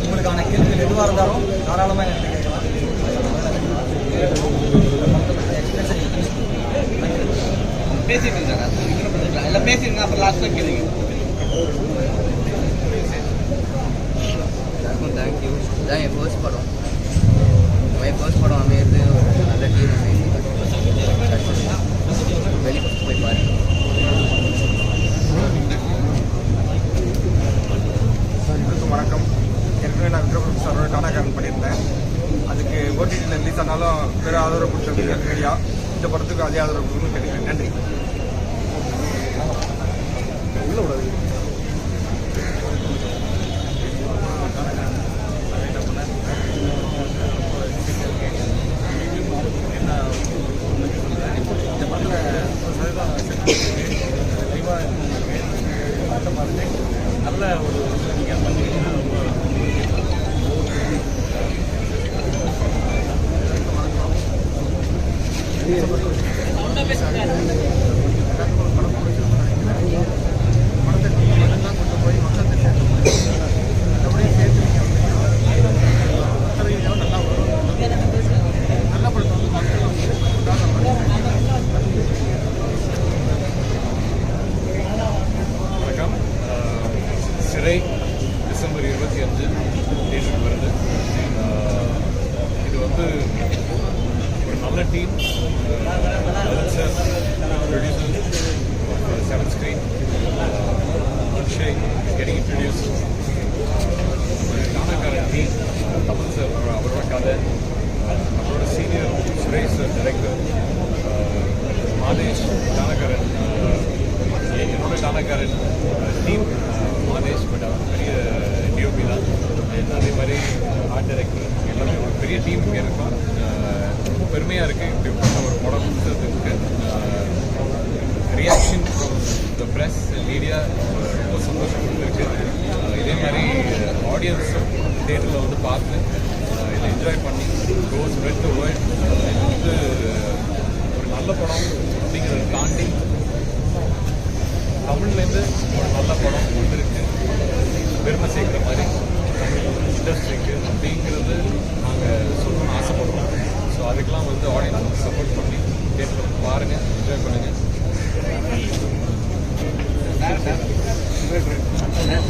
உங்களுக்கான கேள்விகள் எதுவாக இருந்தாலும் தாராளமாக என்கிட்ட கேட்கலாம். பேசிட்டு பிரச்சனை எல்லாம் அப்புறம் லாஸ்ட்ல கேளுங்க எல்லாருக்கும் தேங்க்யூ இதான் என் ஃபர்ஸ்ட் படம் என் ஃபர்ஸ்ட் படம் அமையிறது ஒரு நல்ல டீம் அமையுது ஸ்ப்ரெட் த வேர்ல்ட் வந்து ஒரு நல்ல படம் அப்படிங்கிறத தாண்டி தமிழ்லேருந்து ஒரு நல்ல படம் வந்திருக்கு பெருமை சேர்க்குற மாதிரி தமிழ் இண்டஸ்ட்ரிக்கு அப்படிங்கிறது நாங்கள் சொல்லணும்னு ஆசைப்படுறோம் ஸோ அதுக்கெல்லாம் வந்து ஆடியன்ஸ் சப்போர்ட் பண்ணி தேட்டரில் பாருங்கள் என்ஜாய் பண்ணுங்கள்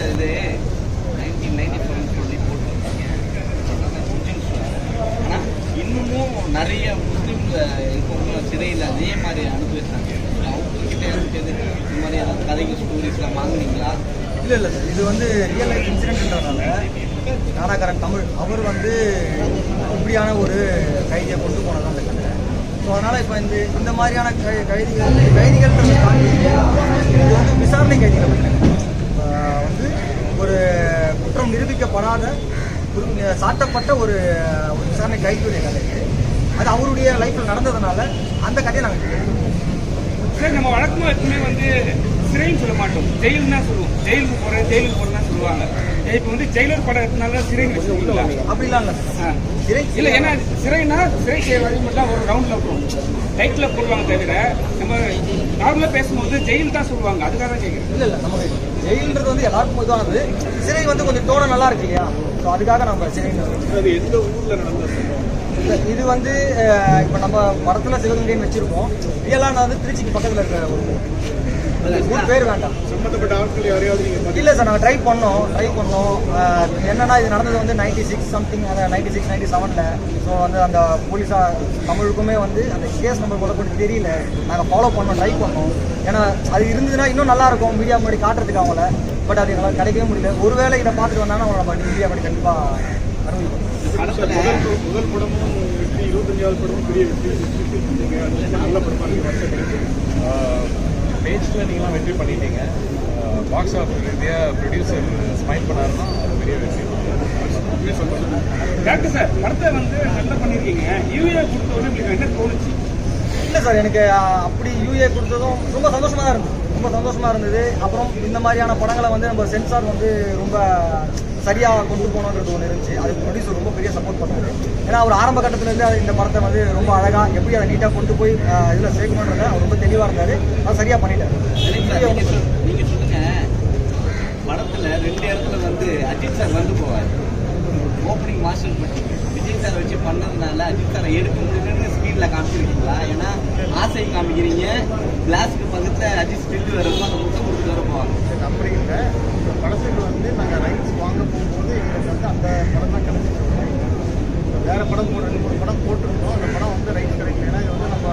இது நைன்டீன் நைன்டி செவன் சொல்லி போட்டிருக்கீங்க ஆனால் இன்னமும் நிறைய முஸ்லீம் இருக்கவங்க சிறையில் அதே மாதிரி அனுபவிச்சாங்க. அவங்கக்கிட்ட இந்த மாதிரி ஏதாவது கதைகள் ஸ்டோரிஸ்லாம் வாங்குனீங்களா? இல்லை இல்லை சார் இது வந்து ரியல் லைஃப் இன்சிடென்ட்ன்றதுனால நாடாக்காரன் தமிழ் அவர் வந்து இப்படியான ஒரு கைதியை கொண்டு போனதான் அந்த கதை. ஸோ அதனால் இப்போ இந்த இந்த மாதிரியான கை கைதிகள் கைதிகள்ன்றதை தாண்டி இது வந்து விசாரணை கைதிகளை பற்றி வந்து ஒரு குற்றம் நிரூபிக்கப்படாத சாட்டப்பட்ட ஒரு ஒரு விசாரணை கைதியுடைய கதை. அது அவருடைய லைஃப்பில் நடந்ததுனால அந்த கதையை நாங்கள் சார் நம்ம வழக்கமாக எப்பவுமே வந்து சிறைன்னு சொல்ல மாட்டோம். ஜெயில் தான் சொல்லுவோம். ஜெயிலுக்கு போகிறேன் ஜெயிலுக்கு போகிறேன் சொல்லுவாங்க. இப்போ வந்து ஜெயிலர் படம் எடுத்தனால சிறை அப்படிலாம் இல்லை. சிறை இல்லை ஏன்னா சிறைனா சிறை செய்ய வழி மட்டும் ஒரு ரவுண்டில் போகும். டைட்டில் போடுவாங்க தவிர நம்ம நார்மலாக பேசும்போது ஜெயில் தான் சொல்லுவாங்க. அதுக்காக தான் கேட்குறேன் இல்ல இல்ல நமக்கு ஜெயில்ன்றது வந்து எல்லாருக்கும் பொதுவானது சிறை வந்து கொஞ்சம் தோண நல்லா இருக்கு இல்லையா? ஸோ அதுக்காக நம்ம சிறை எந்த ஊரில் நடந்த இது வந்து இப்ப நம்ம படத்துல சிவகங்கைன்னு வச்சிருக்கோம். ரியலான வந்து திருச்சிக்கு பக்கத்துல இருக்கிற ஒரு மூணு பேர் வேண்டாம் சம்மந்தப்பட்ட ஆட்கள் யாரையாவது நீங்கள் சார் நாங்கள் ட்ரை பண்ணோம் ட்ரை பண்ணோம் என்னன்னா இது நடந்தது வந்து நைன்டி சிக்ஸ் சம்திங் அந்த நைன்டி சிக்ஸ் நைன்டி செவனில் ஸோ வந்து அந்த போலீஸாக தமிழுக்குமே வந்து அந்த கேஸ் நம்பர் கூட கொஞ்சம் தெரியல நாங்கள் ஃபாலோ பண்ணோம் ட்ரை பண்ணோம் ஏன்னா அது இருந்ததுன்னா இன்னும் நல்லா இருக்கும் மீடியா முன்னாடி காட்டுறதுக்கு அவங்கள பட் அது எங்களால் கிடைக்கவே முடியல ஒருவேளை இதை பார்த்துட்டு வந்தாங்கன்னா அவங்கள நம்ம மீடியா முன்னாடி கண்டிப்பாக அனுபவிப்போம் முதல் முதல் படமும் இருபத்தஞ்சாவது படமும் பெரிய வெற்றி நல்ல படமாக பேஜில் நீங்களாம் வெற்றி பண்ணிட்டீங்க. பாக்ஸ் ஆஃபீஸ் ரீதியாக ப்ரொடியூசர் ஸ்மைல் பண்ணாருன்னா அது பெரிய சொல்கிறேன் டாக்டர் சார் படத்தை வந்து நல்லா பண்ணியிருக்கீங்க யூஏ கொடுத்த உடனே உங்களுக்கு என்ன தோணுச்சு? இல்லை சார் எனக்கு அப்படி யூஏ கொடுத்ததும் ரொம்ப சந்தோஷமாக தான் இருந்தது ரொம்ப சந்தோஷமாக இருந்தது. அப்புறம் இந்த மாதிரியான படங்களை வந்து நம்ம சென்சார் வந்து ரொம்ப சரியாக கொண்டு போகணுன்றது ஒன்று இருந்துச்சு. அதுக்கு ப்ரொடியூசர் ரொம்ப பெரிய சப்போர்ட் பண்ணாரு. ஏன்னா அவர் ஆரம்ப கட்டத்துலேருந்து இந்த படத்தை வந்து ரொம்ப அழகாக எப்படி அதை நீட்டாக கொண்டு போய் இதில் சேர்க்கணுன்றத அவர் ரொம்ப தெளிவாக இருந்தார். அதை சரியாக பண்ணிட்டாரு. நீங்க சொல்- நீங்க சொல்லுங்க. படத்துல ரெண்டு இடத்துல வந்து அஜித் சார் வந்து போவார். ஓப்பனிங் மாஸ்டர் பண்ணி விஜய் சார் வச்சு பண்ணதுனால அஜித் சாரை எடுக்க முடியலன்னு ஸ்க்ரீனில் காமிச்சிருக்கீங்களா? ஏன்னா ஆசை காமிக்கிறீங்க. கிளாஸ்க்கு பக்கத்தில் அஜித் ஸ்டில் வரப்போ அந்த முட்டை கொடுத்துட்டு வர போவாங்க. அப்படி இல்லை இந்த படத்துக்கு வந்து நாங்கள் ரைட்ஸ் வாங்க போகும்போது எங்களுக்கு வந்து அந்த படம் தான் கிடைச்சிச்சு வேற படம் மூணு ரெண்டு மூணு படம் போட்டிருந்தோம் அந்த படம் வந்து ரைட்ஸ் கிடைக்கல ஏன்னா இது வந்து நம்ம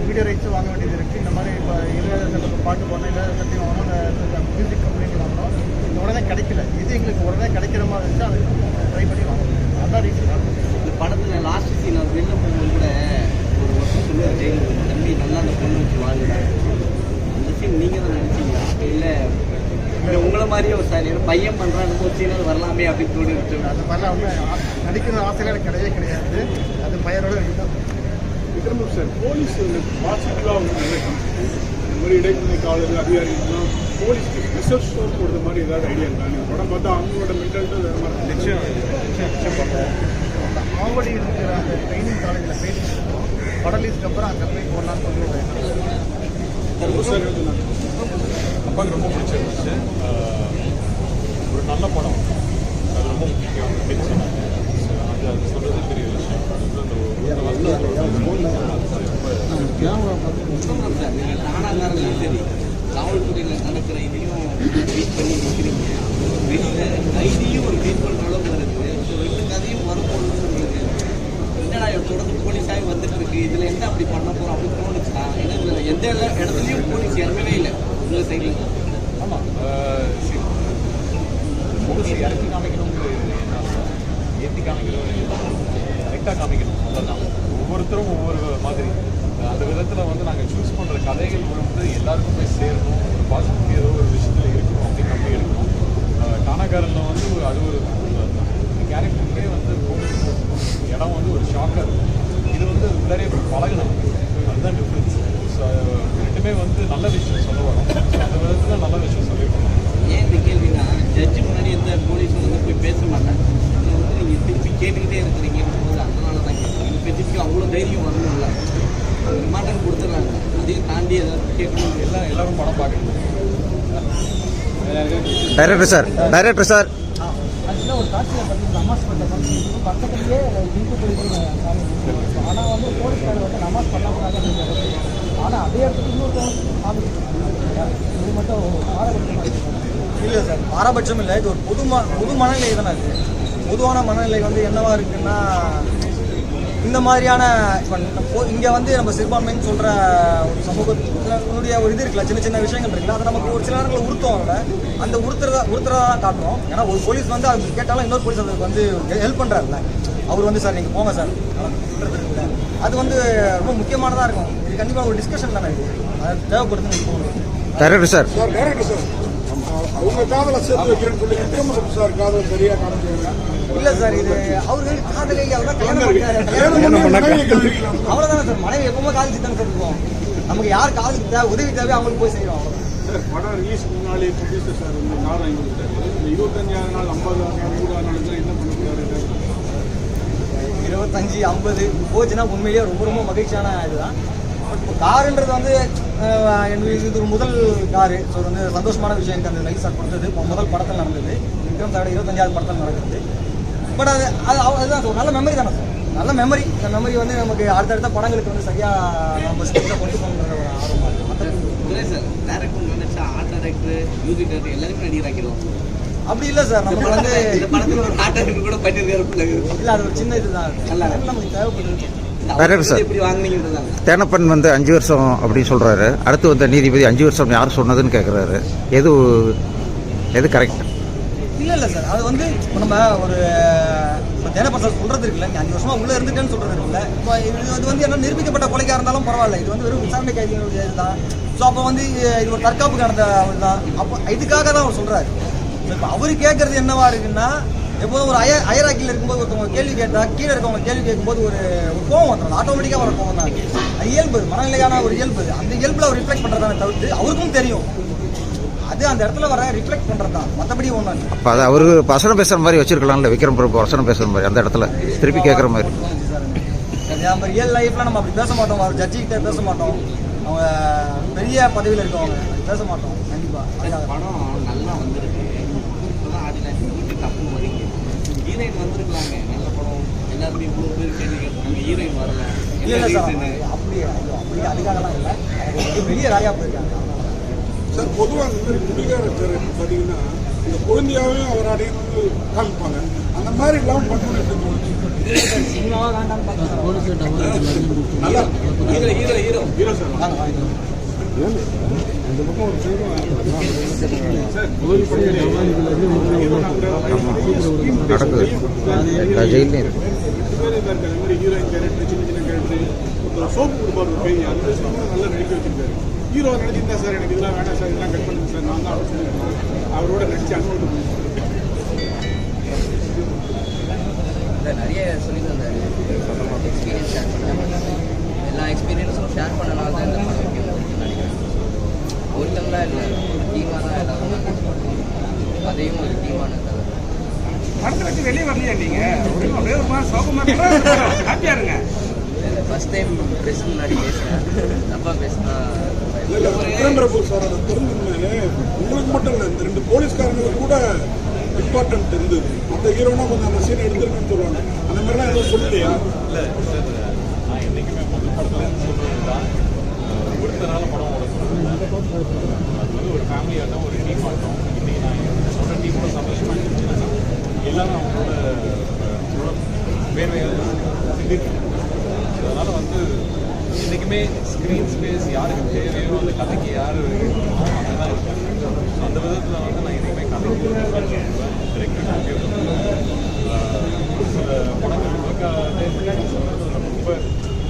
வீடியோ ரைட்ஸ் வாங்க வேண்டியது இருக்குது இந்த மாதிரி இப்போ இளையராஜா சட்டத்தில் பாட்டு போடணும் இளையராஜா சட்டையும் வாங்கணும் அந்த மியூசிக் கம்பெனி வாங்கணும் இது உடனே கிடைக்கல இது எங்களுக்கு உடனே கிடைக்கிற மாதிரி இருந்துச்சு அதுக்கு ட்ரை பண்ணி வாங்கணும் அதான் ரீசன் இந்த படத்தில் லாஸ்ட் சீன் அவர் வெளில போகும்போது கூட ஒரு வருஷம் சொல்லுவார் ஜெயிலுக்கு தம்பி நல்லா அந்த பொண்ணு வச்சு வாழ்கிறாங்க அந்த சீன் நீங்கள் தான் நினச்சிங்களா இல்லை இல்லை உங்களை மாதிரியே ஒரு சார் பையன் பண்ணுறான்னு ஒரு சீன் அது வரலாமே அப்படின்னு தோணி வச்சு அந்த மாதிரிலாம் வந்து ஆ- நடிக்கிற ஆசைகள் எனக்கு கிடையவே கிடையாது. அது பையனோட விக்ரமும் சார் போலீஸ் பாசிட்டிவாக காமிச்சிருக்கு. இந்த மாதிரி இடைநிலை காவலர் அதிகாரிகள்லாம் போலீஸ்க்கு ஸ்பெஷல் ஷோ போடுற மாதிரி ஏதாவது ஐடியா இருக்கா? நீங்கள் படம் பார்த்தா அவங்களோட மென்டாலிட்டி வேறு மாதிரி நிச்சயம் அந்த ஆவடி இருக்கிற அந்த ட்ரைனிங் காலேஜில் பேசிட்டு படலீஸ்க்கு அப்புறம் அங்கே போய் போடலான்னு சொல்லி. சார் அப்பாவுக்கு ரொம்ப பிடிச்சிருந்துச்சு ஆஹ் ஒரு நல்ல படம் அது ரொம்ப முக்கியம் அப்படின்னு சொன்னாங்க அது அது சொல்றது பெரிய விஷயம் அது வந்து அந்த ஒரு- சொல்கிறேன் சார் சரி காவல்துறையில் நடக்கிற இதையும் ட்ரீட் பண்ணி நிற்கிறீங்க வெளியில் கைதியும் ஒரு ட்ரீட் பண்ணுற அளவுக்கு வருது ஸோ ரெண்டு கதையும் வரும்போது உங்களுக்கு என்னடா இவன் தொடர்ந்து போலீஸாகவே வந்துட்டு இருக்கு இதில் என்ன அப்படி பண்ண போகிறோம் அப்படின்னு தோணுச்சா ஏன்னா இதில் எந்த இட- இடத்துலையும் போலீஸ் இறங்கவே இல்லை உங்கள் சைடில் ஆமாம் போலீஸ் இறக்கி காமிக்கணுங்கிறது ஏற்றி காமிக்கணும் கரெக்டாக காமிக்கணும் அவ்வளோதான் ஒவ்வொருத்தரும் ஒவ்வொரு மாதிரி. அந்த விதத்தில் வந்து நாங்கள் சூஸ் பண்ணுற கதைகள் வந்து எல்லாருக்கும் போய் சேரணும். ஒரு பாசிட்டிவ் ஏதோ ஒரு விஷயத்தில் இருக்கணும் அப்படின்னு நம்பி எடுக்கணும் டானாகாரனில் வந்து ஒரு அது ஒரு கேரக்டருக்கே வந்து இடம் வந்து ஒரு ஷாக்காக இருக்கும் இது வந்து உள்ளரே பழகணும் அதுதான் டிஃப்ரென்ஸ் ஸோ ரெண்டுமே வந்து நல்ல விஷயம் சொல்ல வரோம் So, அந்த விதத்தில் நல்ல விஷயம் சொல்லியிருக்கோம் ஏன் இந்த கேள்வினா ஜட்ஜு முன்னாடி எந்த போலீஸும் வந்து போய் பேச மாட்டாங்க. இதை வந்து நீங்கள் திருப்பி கேட்டுக்கிட்டே இருக்கிறீங்க போது அதனால தான் கேட்குறேன் பேச்சுக்கு அவ்வளோ தைரியம் வரணும்ல ரிமாண்டன் கொடுத்துட்றாங்க அதையும் தாண்டி ஏதாவது கேட்கணும். எல்லாம் எல்லாரும் படம் பார்க்கணும். டைரக்டர் சார் டைரக்டர் சார் ஆக்சுவலாக ஒரு காட்சியில் பார்த்தீங்கன்னா நமாஸ் பண்ண ஃபங்க்ஷன் பக்கத்துலேயே இந்து ஆனால் வந்து போலீஸ்கார் வந்து நமாஸ் பண்ணக்கூடாது ஆனால் அதே இடத்துல இன்னொரு இது மட்டும் இல்லை சார் பாரபட்சம் இல்லை. இது ஒரு பொது ம பொது மனநிலை தானே இது பொதுவான மனநிலை வந்து என்னவா இருக்குன்னா இந்த மாதிரியான இப்போ இங்கே வந்து நம்ம சிறுபான்மைன்னு சொல்கிற ஒரு சமூகத்தினுடைய ஒரு இது இருக்குல்ல சின்ன சின்ன விஷயங்கள் இருக்குல்ல அதை நமக்கு ஒரு சில நேரங்களில் உறுத்தம் இல்லை அந்த உறுத்துறதா உறுத்துறதா தான் காட்டுறோம். ஏன்னா ஒரு போலீஸ் வந்து அது கேட்டாலும் இன்னொரு போலீஸ் அதுக்கு வந்து ஹெல்ப் பண்ணுறாருல்ல அவர் வந்து சார் நீங்கள் போங்க சார். அது வந்து ரொம்ப முக்கியமானதாக இருக்கும். இது கண்டிப்பாக ஒரு டிஸ்கஷன் தானே இது. அது தேவைப்படுதுன்னு director sir sir director sir அவங்க காதலை சேர்த்து வைக்கிறேன்னு சொல்லி விக்ரமும் சார் காதல் சரியாக காமிச்சாங்க இல்ல சார் இது அவரு காதலே கல்விக்கலாம் அவ்வளவுதானே சார் மனைவி எப்பவுமே காலேஜ் தானே சார் இருக்கும் நமக்கு யார் காலேஜ் தேவை உதவி தேவை அவங்களுக்கு போய் செய்யறோம் படம் ரிலீஸ் முன்னாடி ப்ரொடியூசர் சார் வந்து இந்த இருபத்தஞ்சாயிரம் நாள் ஐம்பதாயிரம் நாள் நூறாயிரம் போறாரு இருபத்தஞ்சு ஐம்பது போச்சுன்னா உண்மையிலேயே ரொம்ப ரொம்ப மகிழ்ச்சியான இதுதான். இப்போ காருன்றது வந்து அஹ், எனக்கு இது ஒரு முதல் காரு ஸோ வந்து சந்தோஷமான விஷயம் எனக்கு அந்த லைஃப் சார் கொடுத்தது முதல் படத்தில் நடந்தது. விக்ரம் சாரோட இருபத்தஞ்சாவது படத்தில் நடக்கிறது பட் அது அது அதுதான் சார் நல்ல மெமரி தானே சார் நல்ல மெமரி இந்த மெமரி வந்து நமக்கு அடுத்தடுத்த படங்களுக்கு வந்து சரியாக நம்ம ஸ்கிரிப்டை கொண்டு போகணுன்ற ஒரு ஆர்வமாக இருக்குது இல்லை சார் டேரக்டர் நினச்சா ஆர்ட் டேரக்டர் மியூசிக் டேரக்டர் எல்லாருமே நடிகராக்கிடுவோம் அப்படி இல்லை சார். நமக்கு வந்து இந்த படத்தில் ஒரு டைரக்டர் கூட பண்ணியிருக்காரு பிள்ளைங்க இல்லை அது ஒரு சின்ன இதுதான். நல்லா. நமக்கு தேவைப்படுது வாங்குனீங்கிறதாங்க தேனப்பன் வந்து அஞ்சு வருஷம் அப்படின்னு சொல்கிறாரு அடுத்து வந்த நீதிபதி அஞ்சு வருஷம் யார் சொன்னதுன்னு கேட்குறாரு எது எது கரெக்ட் இல்ல இல்ல சார். அது வந்து நம்ம ஒரு இப்போ தேனப்பா சார் சொல்றது இருக்குல்ல நீ அஞ்சு வருஷமா உள்ள இருந்துட்டேன்னு சொல்றது இருக்குல்ல. இப்போ இது வந்து என்ன நிரூபிக்கப்பட்ட கொலைக்கா இருந்தாலும் பரவாயில்ல. இது வந்து வெறும் விசாரணை கைதிகளுடைய இதுதான். ஸோ அப்போ வந்து இது ஒரு தற்காப்பு நடந்த அவர் தான் அப்போ இதுக்காக தான் அவர் சொல்றாரு. இப்போ அவர் கேட்கறது என்னவா இருக்குன்னா எப்போதும் ஒரு அய அயராக்கியில் இருக்கும்போது ஒருத்தவங்க கேள்வி கேட்டா கீழே இருக்கவங்க கேள்வி கேட்கும்போது ஒரு ஒரு கோவம் வந்துடும் ஆட்டோமேட்டிக்காக வர கோவம் தான். அது இயல்பு மனநிலையான ஒரு இயல்பு. அந்த இயல்புல அவர் ரிஃப்ளெக்ட் பண்ணுறதானே தவிர்த்து அவருக்கும் தெரியும். அது அந்த இடத்துல வர ரிஃப்ளெக்ட் பண்ணுறது தான் மற்றபடி இல்லை. அப்போ அது அவரு வசனம் பேசுகிற மாதிரி வச்சிருக்கலாம்ல விக்ரம் பிரபு வசனம் பேசுகிற மாதிரி அந்த இடத்துல. திருப்பி கேட்குற மாதிரி. நம்ம ரியல் லைஃப்ல நம்ம அப்படி பேச மாட்டோம். அவர் ஜட்ஜி கிட்ட பேச மாட்டோம். அவங்க பெரிய பதவியில் இருக்கவங்க பேச மாட்டோம். கண்டிப்பா அதுக்காக படம் நல்லா வந்திருக்கு பாடி லாங்குவேஜ் விட்டு தப்பு வரீங்க ஹீரோயின் வந்திருக்கலாங்க நல்ல படம் எல்லாருமே இவ்வளோ பேர் கேள்வி ஹீரோயின் வரல இல்லை என்ன இல்லை சார் ரீசனு அப்படி அப்படி அதுக்காகலாம் இல்லை எனக்கு வெளியே ராயா போயிருக்காங்க சார் பொதுவாக இந்த மாதிரி குடிகாரத்தர் பார்த்தீங்கன்னா இந்த குழந்தையாவே அவர் அடையிறது காமிப்பாங்க அந்த மாதிரி இல்லாமல் பண்ணணும் எப்படி தோணுச்சு hero hero hero hero sir நடக்குது. எல்லா ஜெயிலையும் இருக்கு. சோப்பு கொடுப்பாரு பெரிய அந்த நல்லா நடிக்க வச்சிருக்காரு ஹீரோ நினைச்சிருந்தா சார் எனக்கு இதெல்லாம் வேண்டாம் சார் இதெல்லாம் கட் பண்ணுங்க சார் நான் தான் சொல்லியிருக்கேன் அவரோட நடிச்சு அனுபவம் நிறைய சொல்லியிருந்தாரு. எக்ஸ்பீரியன்ஸ் ஷேர் பண்ணாங்க எல்லா எக்ஸ்பீரியன்ஸும் ஷேர் பண்ணனால தான் இந்த படம் ஒருத்தங்களாம் இல்லை. டீமாக தான் எல்லாரும் நாங்கள் அதையும் ஒரு டீமான படத்தை வச்சு வெளியே வரலையா நீங்க? அப்படியே ஒரு மாதிரி இருங்க. ஃபர்ஸ்ட் டைம் ப்ரெஸ் முன்னாடி பேசுகிறேன் தப்பாக பேசினா இல்ல இல்ல விக்ரம் பிரபு சார் அதை திறந்துமே உங்களுக்கு மட்டும் இல்லை. இந்த ரெண்டு போலீஸ்காரங்களுக்கு கூட இம்பார்ட்டன்ட் இருந்தது. அந்த ஹீரோனா கொஞ்சம் அந்த சீன் எடுத்துருக்குன்னு சொல்லுவாங்க. அந்த மாதிரிலாம் எதுவும் சொல்லலையா? இல்லை நான் என்றைக்குமே முதல் படத்துலேருந்து சொல்கிறது தான் ஒருத்தரால படம் அது வந்து ஒரு ஃபேமிலியாக தான் ஒரு டீம் ஆட்டம் இன்னைக்கு நான் என்னோட டீமோட சந்தோஷமாக இருந்துச்சுன்னா எல்லாரும் அவங்களோட அஹ், அவங்களோட வேர்வையால் சிந்திருக்காங்க அதனால் வந்து என்றைக்குமே ஸ்க்ரீன் ஸ்பேஸ் யாருக்கு தேவையோ அந்த கதைக்கு யார் இருக்கணுமோ அங்கே தான் இருக்காங்க ஸோ அந்த விதத்தில் வந்து நான் என்றைக்குமே கதைக்கு டிரெக்டர் ஒரு சில படங்கள் உங்களுக்காக ரொம்ப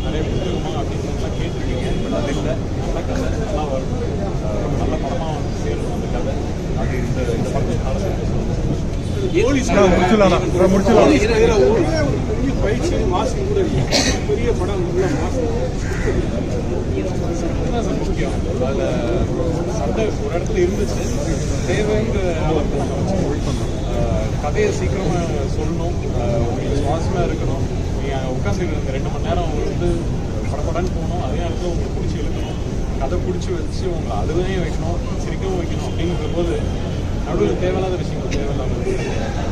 நிறைய புத்தகமா அப்படின்லாம் கேட்டிருக்கீங்க பட் அது இல்லை நல்ல கதை நல்லா வரும் அஹ் நல்ல படமாக வந்து சேரும் அந்த கதை அது இந்த இந்த படத்தை ஒரே ஒரு பெரிய பயிற்சி மாசம் கூட இருக்கு பெரிய படம் உள்ள மாசம் அதுதான் சார் முக்கியம் அதில் சண்டை ஒரு இடத்துல இருந்துச்சு தேவைங்கிற அளவுக்கு நம்ம வச்சு அஹ் கதையை சீக்கிரமாக சொல்லணும் உங்களுக்கு சுவாசமாக இருக்கணும் நீங்கள் உட்காந்துருக்க ரெண்டு மணி நேரம் வந்து படப்படன்னு போகணும் அதே நேரத்தில் உங்களுக்கு பிடிச்சி இழுக்கணும். கதை பிடிச்சி வச்சு உங்களை அழுவையும் வைக்கணும் சிரிக்கவும் வைக்கணும். அப்படிங்கிற போது நடுவில் தேவையில்லாத விஷயங்கள் தேவையில்லாத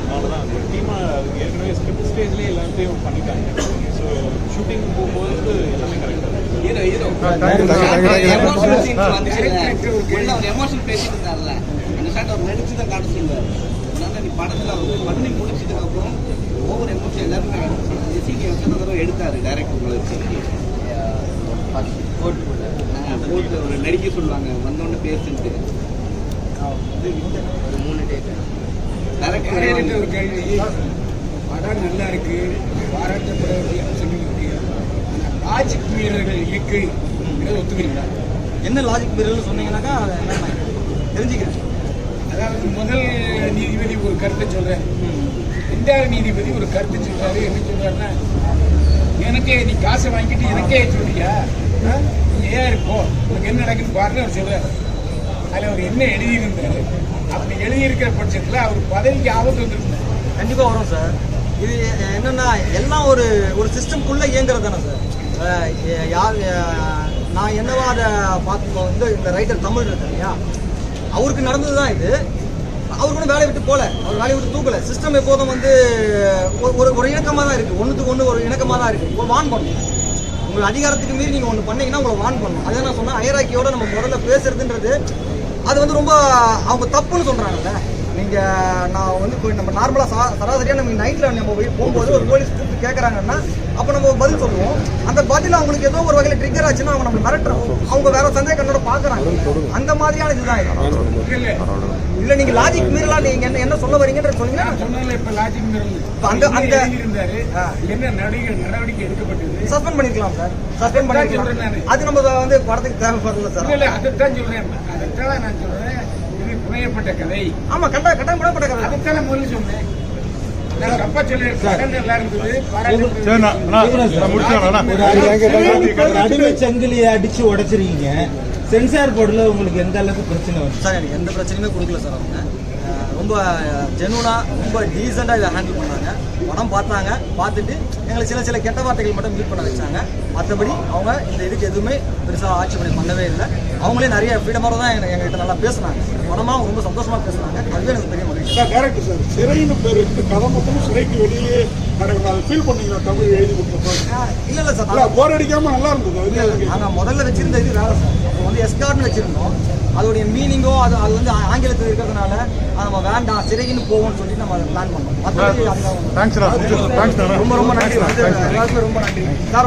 அதனால தான் அந்த டீமாக ஏற்கனவே ஸ்கிரிப்ட் ஸ்டேஜ்லேயே எல்லாத்தையும் பண்ணிட்டாங்க. ஸோ ஷூட்டிங் போகும்போது எல்லாமே கரெக்டாக எமோஷன் பேசிட்டு இருந்தார்ல. அந்த ஷாட் அவர் நடிச்சு தான் காட்ட சொல்லுவார் அதனால நீ படத்தில் அவர் பண்ணி முடிச்சதுக்கு அப்புறம் ஓவர் எமோஷன் எல்லாருமே சீன் எத்தனை தடவை எடுத்தாரு டேரக்டர் உங்களை அவர் நடிக்க சொல்லுவாங்க. வந்தோடனே பேசுன்ட்டு. ஒரு மூணு டேக் டேரக்டர் ஒரு கேள்வி படம் நல்லா இருக்கு பாராட்டப்பட ஆனா லாஜிக் மீறல்கள் இருக்கு ஒத்துக்கிறீங்களா என்ன லாஜிக் பீரியட்னு சொன்னீங்கன்னாக்கா அதை தெரிஞ்சுக்கிறேன். அதாவது முதல் நீதிபதி ஒரு கருத்தை சொல்றாரு. ரெண்டாவது நீதிபதி ஒரு கருத்தை சொல்றாரு. என்ன சொல்றாருன்னா எனக்கே நீ காசை வாங்கிட்டு எனக்கே சொல்றியா? ஏன் இருக்கோ? உனக்கு என்ன நடக்குன்னு பாருன்னு அவர் சொல்றாரு. அதில் அவர் என்ன எழுதியிருந்தார்? அப்படி எழுதியிருக்கிற பட்சத்தில் அவர் பதவிக்கு ஆபத்து வந்திருந்தார் கண்டிப்பாக வரும் சார். இது என்னென்னா எல்லாம் ஒரு ஒரு சிஸ்டம்குள்ளே இயங்குறது தானே சார் யார் நான் என்னவா அதை பார்த்துக்கோ வந்து இந்த ரைட்டர் தமிழ் இருக்கு இல்லையா? அவருக்கு நடந்தது தான் இது. அவர் கூட வேலையை விட்டு போகல. அவர் வேலையை விட்டு தூக்கல சிஸ்டம் எப்போதும் வந்து ஒரு- ஒரு ஒரு இணக்கமாக தான் இருக்குது ஒன்றுத்துக்கு ஒன்று ஒரு இணக்கமாக தான் இருக்குது இப்போ வான் பண்ணணும். உங்களை அதிகாரத்துக்கு மீறி நீங்கள் ஒன்று பண்ணீங்கன்னா உங்களை வான் பண்ணணும். அதே நான் சொன்னால் ஐராக்கியோட நம்ம முதல்ல பேசுறதுன்றது அது வந்து ரொம்ப அவங்க தப்புன்னு சொல்கிறாங்கல்ல நீங்கள் நான் வந்து இப்போ நம்ம நார்மலாக சா சராசரியாக நம்ம நைட்டில் நம்ம போய் போகும்போது ஒரு போலீஸ் கூப்பிட்டு கேட்குறாங்கன்னா அப்போ நம்ம பதில் சொல்லுவோம். அந்த பதில் அவங்களுக்கு ஏதோ ஒரு வகையில் ட்ரிகர் ஆச்சுன்னா அவங்க நம்ம மிரட்டுறோம் அவங்க வேற சந்தேக கண்ணோட பார்க்குறாங்க அந்த மாதிரியான இதுதான் இது. இல்ல நீங்கள் லாஜிக் மீறலாம் நீங்கள் என்ன என்ன சொல்ல வரீங்கன்ற சொன்னீங்கன்னா இப்ப லாஜிக் மீறல். அந்த- அந்த-. என்ன நடவடிக்கை நடவடிக்கை எடுக்கப்பட்டது? சஸ்பெண்ட் பண்ணிருக்கலாம் சார் சஸ்பெண்ட் பண்ணிருக்கலாம். அது நம்ம வந்து படத்துக்கு தேவைப்படல இல்ல சார் இல்ல அதைத்தான் சொல்றேன். அதைத்தான் நான் சொல்றேன். இது புனையப்பட்ட கதை. ஆமா கட்டாயம் கட்டாயம் படப்பட்ட கதை. நான் முதல்ல சொன்னேன். அடிமை சங்கிலியை அடிச்சு உடைச்சிருக்கீங்க. சென்சார் போர்டுல உங்களுக்கு எந்த அளவுக்கு பிரச்சனை வந்து சார் எனக்கு எந்த பிரச்சனையுமே கொடுக்கல சார் அவங்க. ரொம்ப ஜெனுவனாக ரொம்ப டீசெண்டாக இதை ஹேண்டில் பண்ணாங்க படம் பார்த்தாங்க பார்த்துட்டு எங்களுக்கு சில சில கெட்ட வார்த்தைகள் மட்டும் மியூட் பண்ண வச்சாங்க. மற்றபடி அவங்க இந்த இதுக்கு எதுவுமே பெருசாக ஆட்சேபனை பண்ணவே இல்லை. அவங்களே நிறைய ஃப்ரீடமாக தான் எங்க- எங்ககிட்ட நல்லா பேசுனாங்க. அவங்க ரொம்ப சந்தோஷமாக பேசுனாங்க. அதுவே எனக்கு பெரிய மகிழ்ச்சி. Sir director sir. சிறைன்னு பேர் கதை மொத்தமும் சிறைக்கு வெளியே அதை ஃபீல் பண்ணீங்களா? தமிழ் எழுதி கொடுத்தப்போ? இல்லை இல்லை சார். போர் அடிக்காம நல்லா இருந்தது? இல்ல, இல்ல. அது நாங்க முதல்ல வச்சிருந்த இது வேற சார். வந்து எஸ்கார்ட்னு வச்சிருந்தோம். அதோடைய மீனிங்கோ அது அது வந்து ஆங்கிலத்தில் இருக்கிறதுனால அது நம்ம வேண்டாம் சிறைக்குன்னு போவோம்னு சொல்லி நம்ம அதை பிளான் பண்ணோம். ரொம்ப ரொம்ப நன்றி. ரொம்ப நன்றி. சார்